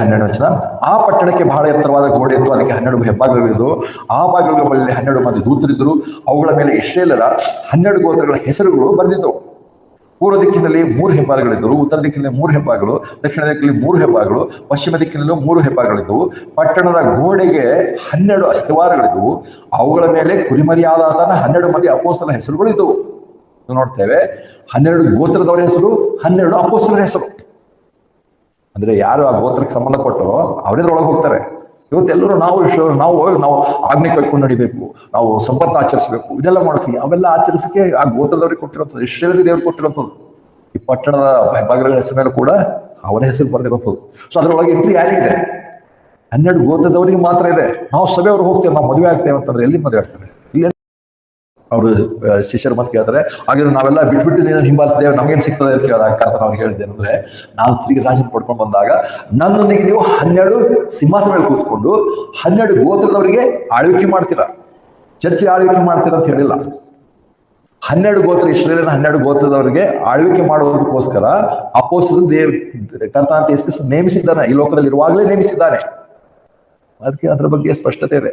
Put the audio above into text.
ಹನ್ನೆರಡು ವಚನ ಆ ಪಟ್ಟಣಕ್ಕೆ ಬಹಳ ಎತ್ತರವಾದ ಗೋಡೆ ಇತ್ತು. ಅದಕ್ಕೆ ಹನ್ನೆರಡು ಹೆಬ್ಬಾಗಲಿದ್ದು ಆ ಬಾಗಿಲುಗಳ ಬಳಿ ಹನ್ನೆರಡು ಮಂದಿ ದೂತರಿದ್ದರು. ಅವುಗಳ ಮೇಲೆ ಇಸ್ರೇಲರ ಹನ್ನೆರಡು ಗೋತ್ರಗಳ ಹೆಸರುಗಳು ಬರೆದಿದ್ದವು. ಪೂರ್ವ ದಿಕ್ಕಿನಲ್ಲಿ ಮೂರು ಹೆಬ್ಬಾಗಿಲಿದ್ದವು ಉತ್ತರ ದಿಕ್ಕಿನಲ್ಲಿ ಮೂರು ಹೆಬ್ಬಾಗಳು ದಕ್ಷಿಣ ದಿಕ್ಕಿನಲ್ಲಿ ಮೂರು ಹೆಬ್ಬಾಗಳು ಪಶ್ಚಿಮ ದಿಕ್ಕಿನಲ್ಲೂ ಮೂರು ಹೆಬ್ಬಾಗಳಿದ್ದವು ಪಟ್ಟಣದ ಗೋಡೆಗೆ ಹನ್ನೆರಡು ಅಸ್ತಿವಾರಗಳಿದ್ದವು. ಅವುಗಳ ಮೇಲೆ ಕುರಿಮರಿಯಾದ ಹನ್ನೆರಡು ಮಂದಿ ಅಪೋಸ್ತನ ಹೆಸರುಗಳು ಇದ್ದವು ನೋಡ್ತೇವೆ. ಹನ್ನೆರಡು ಗೋತ್ರದವರ ಹೆಸರು, ಹನ್ನೆರಡು ಅಪೋಸ್ತನ ಹೆಸರು. ಅಂದ್ರೆ ಯಾರು ಆ ಗೋತ್ರಕ್ಕೆ ಸಂಬಂಧಪಟ್ಟು ಅವರಿದ್ರೊಳಗೆ ಹೋಗ್ತಾರೆ. ಇವತ್ತೆಲ್ಲರೂ ನಾವು ನಾವು ನಾವು ಆಜ್ಞೆ ಕೈಕೊಂಡು ನಡಿಬೇಕು, ನಾವು ಸಂಪತ್ತು ಆಚರಿಸಬೇಕು, ಇದೆಲ್ಲ ಮಾಡೋಕೆ ಅವೆಲ್ಲ ಆಚರಿಸಕ್ಕೆ ಆ ಗೋತ್ರದವ್ರಿಗೆ ಕೊಟ್ಟಿರುವಂಥದ್ದು ಇಷ್ಟರಲ್ಲಿ ದೇವ್ರಿಗೆ ಕೊಟ್ಟಿರುವಂಥದ್ದು. ಈ ಪಟ್ಟಣದ ಹೆಬ್ಬಾಗಿಲುಗಳ ಹೆಸರು ಮೇಲೆ ಕೂಡ ಅವರ ಹೆಸರು ಬರೆದಿರುವಂಥದ್ದು. ಸೊ ಅದರೊಳಗೆ ಎಂಟ್ರಿ ಯಾರಿಗಿದೆ ಹನ್ನೆರಡು ಗೋತ್ರದವರಿಗೆ ಮಾತ್ರ ಇದೆ. ನಾವು ಸಭೆಯವರು ಹೋಗ್ತೇವೆ, ನಾವು ಮದುವೆ ಆಗ್ತೇವೆ ಅಂತಂದ್ರೆ ಎಲ್ಲಿ ಮದುವೆ ಆಗ್ತದೆ? ಅವರು ಶಿಷ್ಯರು ಮತ್ತೆ ಕೇಳ್ತಾರೆ, ಹಾಗಾದ್ರೆ ನಾವೆಲ್ಲ ಬಿಟ್ಬಿಟ್ಟು ನೀನು ಹಿಂಬಾಲಿಸಿದೇವೆ ನಮಗೇನು ಸಿಗ್ತದೆ? ಅಂತ ಕೇಳಿದಾಗ ಕರ್ತನ ಅವ್ರು ಹೇಳಿದೆ ಅಂದ್ರೆ ನಾನು ತಿರುಗಿ ರಾಜನ ಪಡ್ಕೊಂಡು ಬಂದಾಗ ನನ್ನೊಂದಿಗೆ ನೀವು ಹನ್ನೆರಡು ಸಿಂಹಾಸನ ಮೇಲೆ ಕೂತ್ಕೊಂಡು ಹನ್ನೆರಡು ಗೋತ್ರದವರಿಗೆ ಆಳ್ವಿಕೆ ಮಾಡ್ತೀರಾ? ಚರ್ಚೆ ಆಳ್ವಿಕೆ ಮಾಡ್ತೀರಾ ಅಂತ ಹೇಳಿಲ್ಲ. ಹನ್ನೆರಡು ಗೋತ್ರ ಇಸ್ರೇಲಿನ ಹನ್ನೆರಡು ಗೋತ್ರದವರಿಗೆ ಆಳ್ವಿಕೆ ಮಾಡುವುದಕ್ಕೋಸ್ಕರ ಅಪೋಸಿದ ದೇವ್, ಕರ್ತನ ನೇಮಿಸಿದ್ದಾನೆ. ಈ ಲೋಕದಲ್ಲಿ ಇರುವಾಗಲೇ ನೇಮಿಸಿದ್ದಾನೆ. ಅದಕ್ಕೆ ಅದರ ಬಗ್ಗೆ ಸ್ಪಷ್ಟತೆ ಇದೆ.